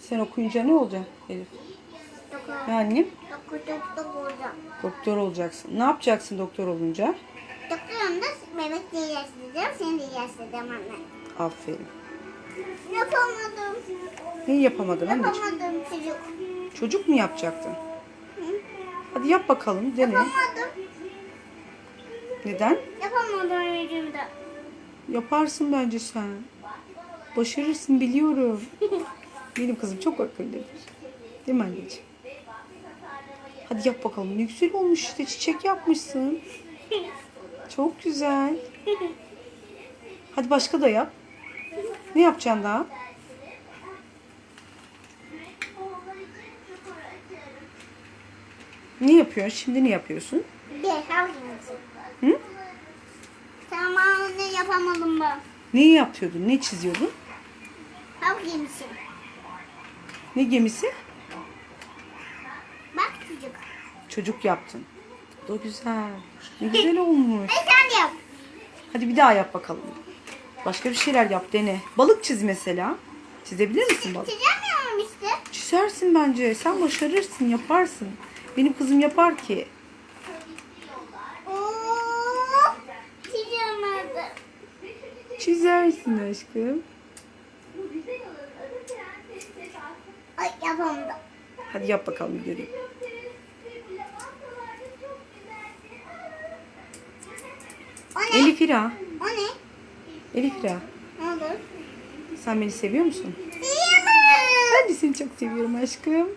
Sen okuyunca ne olacaksın Elif? Doktor. Yani? Doktor, doktor olacağım. Doktor olacaksın. Ne yapacaksın doktor olunca? Doktor olunca Mehmet de ilaçlayacağım, seni de ilaçlayacağım anne. Aferin. Yapamadım. Neyi yapamadın anneciğim? Yapamadım çocuk. Çocuk mu yapacaktın? Hadi yap bakalım dene. Yapamadım. Neden? Yapamadım yüzümde. Yaparsın bence sen. Başarırsın biliyorum. Benim kızım çok akıllıdır. Değil mi anneciğim? Hadi yap bakalım. Ne güzel olmuş işte. Çiçek yapmışsın. Çok güzel. Hadi başka da yap. Ne yapacaksın daha? Ne yapıyorsun? Şimdi ne yapıyorsun? Bir. Hı? Tamam anne yapamadım ben. Neyi yapıyordun? Ne çiziyordun? Hav giymişim. Ne gemisi? Bak çocuk. Çocuk yaptın. Bu da güzel. Ne güzel olmuş. Hadi sen de yap. Hadi bir daha yap bakalım. Başka bir şeyler yap dene. Balık çiz mesela. Çizebilir misin balık? Çizemiyorum işte. Çizersin bence. Sen başarırsın, yaparsın. Benim kızım yapar ki. Oo, çizemedim. Çizersin aşkım. Ay yapamadım. Hadi yap bakalım bir göreyim. Elif İra. O ne? Elif İra. Ne oldu? Sen beni seviyor musun? Yapamadım. Ben de seni çok seviyorum aşkım.